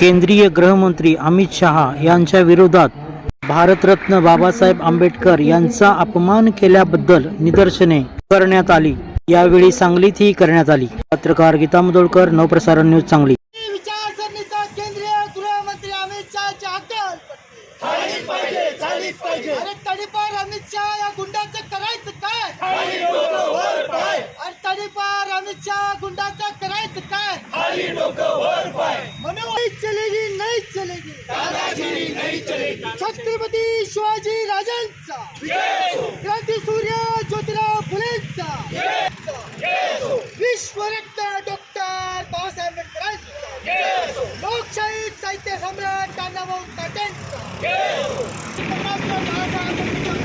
केंद्रीय गृहमंत्री अमित शहा यांच्या विरोधात भारतरत्न बाबासाहेब आंबेडकर यांचा अपमान केल्याबद्दल निदर्शने करण्यात आली. यावेळी सांगलीत ही करण्यात आली. पत्रकार गीता मुदोळकर नवप्रसारण न्यूज सांगली. विचारसरणीचा केंद्रीय गृहमंत्री अमित शहाच्या हक्काल झालीच पाहिजे झालीच पाहिजे. अरे तडीपार अमित शहा या गुंडाचं करायचं काय? म्हणून नाही चलेगी नाही चलेगी छत्रपती शिवाजी राजांचा. क्रांती सूर्य ज्योतिराव फुलेंचा. विश्वरत्न डॉक्टर बाबासाहेब आंबेडकरांचा. लोकशाही साहित्य सम्राट साठेंचा. महाराष्ट्र बाळासाहेब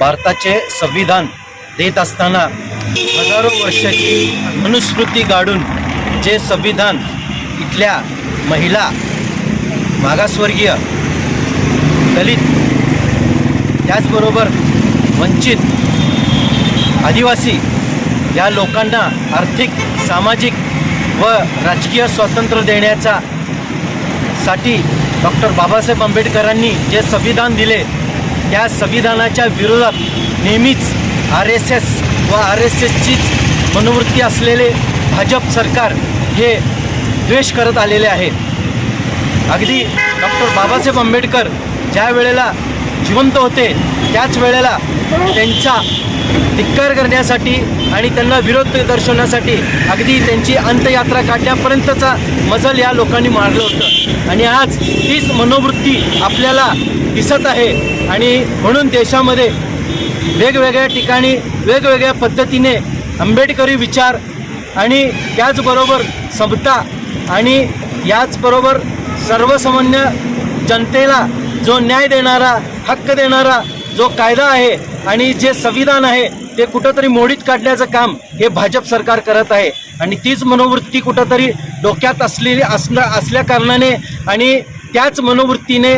भारताचे संविधान देत असताना हजारो वर्षाची मनुस्मृती गाडून जे संविधान इथल्या महिला मागासवर्गीय दलित त्याचबरोबर वंचित आदिवासी या लोकांना आर्थिक सामाजिक व राजकीय स्वातंत्र्य देण्याचा साठी डॉक्टर बाबासाहेब आंबेडकरांनी जे संविधान दिले त्या संविधानाच्या विरोधात नेहमीच आर एस एस व आर एस एसचीच मनोवृत्ती असलेले भाजप सरकार हे द्वेष करत आलेले आहे. अगदी डॉक्टर बाबासाहेब आंबेडकर ज्या वेळेला जिवंत होते त्याच वेळेला त्यांचा धिक्कार करण्यासाठी आणि त्यांना विरोध दर्शवण्यासाठी अगदी त्यांची अंत्ययात्रा काढण्यापर्यंतचा मजल या लोकांनी मारलं होतं. आणि आज तीच मनोवृत्ती आपल्याला दिसत आहे. आणि म्हणून देशामध्ये वेगवेगळ्या ठिकाणी वेगवेगळ्या पद्धतीने आंबेडकरी विचार आणि त्याचबरोबर समता आणि याचबरोबर सर्वसामान्य जनतेला जो न्याय देणारा हक्क देणारा जो कायदा आहे आणि जे संविधान आहे ते कुठंतरी मोडीत काढण्याचं काम हे भाजप सरकार करत आहे. आणि तीच मनोवृत्ती कुठंतरी डोक्यात असलेली असणं असल्या कारणाने आणि त्याच मनोवृत्तीने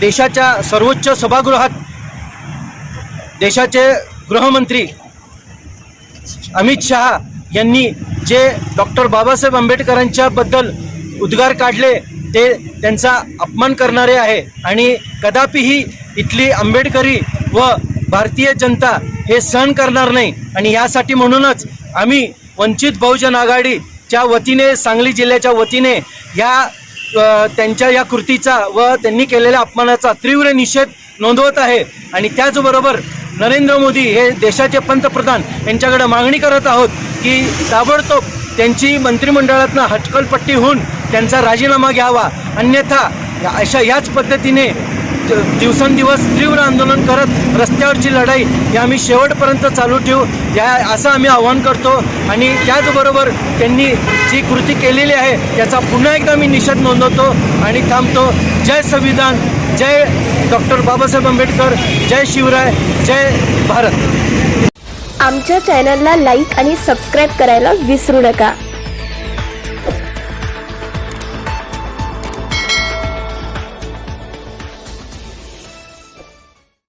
देशाच्या सर्वोच्च सभागृहात देशाचे गृहमंत्री अमित शहा यांनी जे डॉक्टर बाबासाहेब आंबेडकरांच्या बद्दल उद्गार काढले ते त्यांचा अपमान करणारे आहे. आणि कदापिही इथली आंबेडकरी व भारतीय जनता हे सहन करणार नाही. आणि यासाठी म्हणूनच आम्ही वंचित बहुजन आघाडीच्या वतीने सांगली जिल्ह्याच्या वतीने या त्यांच्या या कृतीचा व त्यांनी केलेल्या अपमानाचा तीव्र निषेध नोंदवत आहे. आणि त्याचबरोबर नरेंद्र मोदी हे देशाचे पंतप्रधान यांच्याकडे मागणी करत आहोत की ताबडतोब त्यांची मंत्रिमंडळातनं हटकलपट्टी होऊन त्यांचा राजीनामा घ्यावा. अन्यथा अशा याच पद्धतीने दिवसेंदिवस तीव्र आंदोलन करत रस्त्यावरची लढाई ही आम्ही शेवटपर्यंत चालू ठेवू. या असं आम्ही आवाहन करतो. आणि त्याचबरोबर त्यांनी जी कृती केलेली आहे त्याचा पुन्हा एकदा मी निषेध नोंदवतो आणि थांबतो. जय संविधान जय डॉक्टर बाबासाहेब आंबेडकर जय शिवराय जय भारत. आमच्या चॅनलला लाईक आणि सबस्क्राईब करायला विसरू नका.